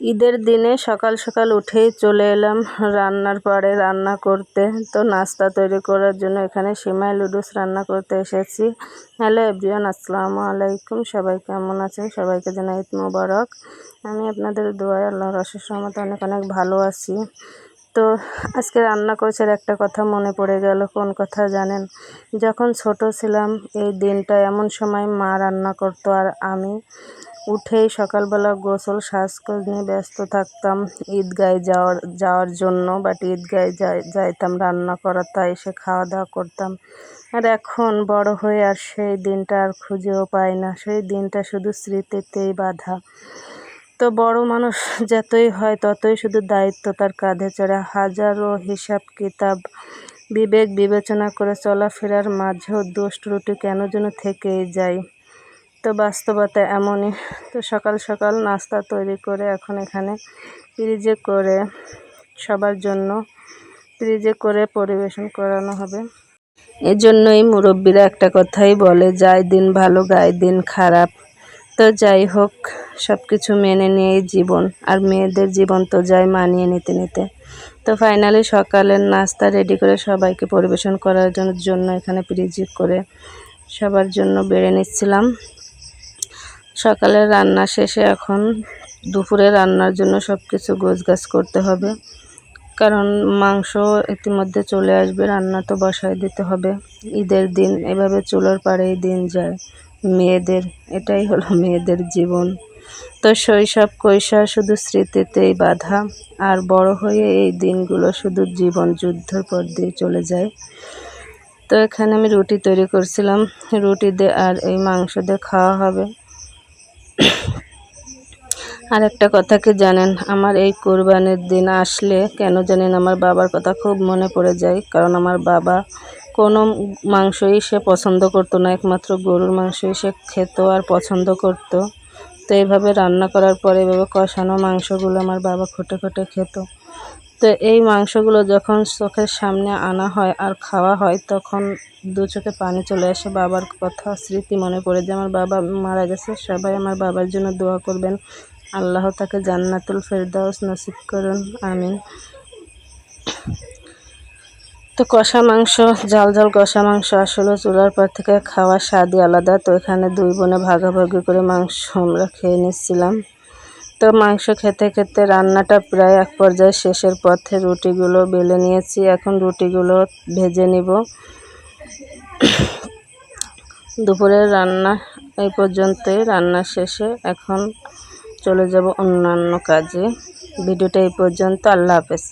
ঈদের দিনে সকাল সকাল উঠেই চলে এলাম রান্নার পরে রান্না করতে। তো নাস্তা তৈরি করার জন্য এখানে সিমাই লুডুস রান্না করতে এসেছি। হ্যালো এভরিওয়ান, আসসালামু আলাইকুম। সবাই কেমন আছেন? সবাইকে জানাই ঈদ মোবারক। আমি আপনাদের দোয়ায় আল্লাহর অশেষ রহমতে অনেক অনেক ভালো আছি। তো আজকে রান্না করছে একটা কথা মনে পড়ে গেল, কোন কথা জানেন? যখন ছোট ছিলাম, এই দিনটা এমন সময় মা রান্না করতো আর আমি। উঠেই সকালবেলা গোসল সাজগোজ নিয়ে ব্যস্ত থাকতাম। ঈদগায় যাওয়ার যাওয়ার জন্য বাট ঈদগায় যাই, যাইতাম, রান্না করাতে এসে খাওয়া দাওয়া করতাম। আর এখন বড় হয়ে আর সেই দিনটা আর খুঁজেও পাই না। সেই দিনটা শুধু স্মৃতিতেই বাধা। তো বড় মানুষ যতই হয়, ততই শুধু দায়িত্ব তার কাঁধে চড়ে। হাজারো হিসাব, কিতাব, বিবেক বিবেচনা করে চলাফেরার মাঝেও দোষ ত্রুটি কেন যেন থেকেই যায়। তো বাস্তবতা এমনই। তো সকাল সকাল নাস্তা তৈরি করে এখন এখানে ফ্রিজে করে সবার জন্য ফ্রিজে করে পরিবেশন করানো হবে। এজন্যই মুরব্বীরা একটা কথাই বলে যায় দিন ভালো, গায়ে দিন খারাপ। তো যাই হোক সব কিছু মেনে নিয়েই জীবন, আর মেয়েদের জীবন তো যায় মানিয়ে নিতে নিতে। তো ফাইনালি সকালের নাস্তা রেডি করে সবাইকে পরিবেশন করার জন্য এখানে ফ্রিজে করে সবার জন্য বেড়ে নিচ্ছিলাম। সকালে রান্না শেষে এখন দুপুরে রান্নার জন্য সব কিছু গোছগাছ করতে হবে। কারণ মাংস ইতিমধ্যে চলে আসবে, রান্না তো বসায় দিতে হবে। ঈদের দিন এভাবে চুলোর পাড়েই দিন যায়। মেয়েদের, এটাই হলো মেয়েদের জীবন। তো শৈশব কৈশোর শুধু স্মৃতিতেই বাধা, আর বড় হয়ে এই দিনগুলো শুধু জীবন যুদ্ধের পর দিয়ে চলে যায়। তো এখানে আমি রুটি তৈরি করছিলাম। রুটি দিয়ে আর এই মাংস দিয়ে খাওয়া হবে। আর একটা কথা কি জানেন? আমার এই কোরবানির দিন আসলে কেন জানেন? আমার বাবার কথা খুব মনে পড়ে যায়। কারণ আমার বাবা কোনো মাংসই সে পছন্দ করতো না। একমাত্র গরুর মাংসই সে খেত আর পছন্দ করত। তো এইভাবে রান্না করার পরে এভাবে কষানো মাংসগুলো আমার বাবা খুঁটে খুঁটে খেত। তো এই মাংসগুলো যখন চোখের সামনে আনা হয় আর খাওয়া হয়, তখন দু চোখে পানি চলে আসে। বাবার কথা স্মৃতি মনে পড়ে যে, আমার বাবা মারা গেছে, সবাই আমার বাবার জন্য দোয়া করবেন। আল্লাহ তাকে জান্নাতুল ফেরদাউস নসিব করুন। আমিন। তো কষা মাংস, ঝাল ঝাল কষা মাংস আসলে চুলার পর থেকে। খাওয়ার স্বাদই আলাদা। তো এখানে দুই বোনে ভাগাভাগি করে মাংস আমরা খেয়ে নিচ্ছিলাম। তো মাংস খেতে খেতে রান্নাটা প্রায় এক পর্যায়ে শেষের পথে রুটিগুলো বেলে নিয়েছি। এখন রুটিগুলো ভেজে নিব। দুপুরের রান্না এই পর্যন্তই। রান্না শেষে এখন চলে যাব অন্যান্য কাজে। ভিডিওটা এই পর্যন্ত। আল্লাহ হাফেজ।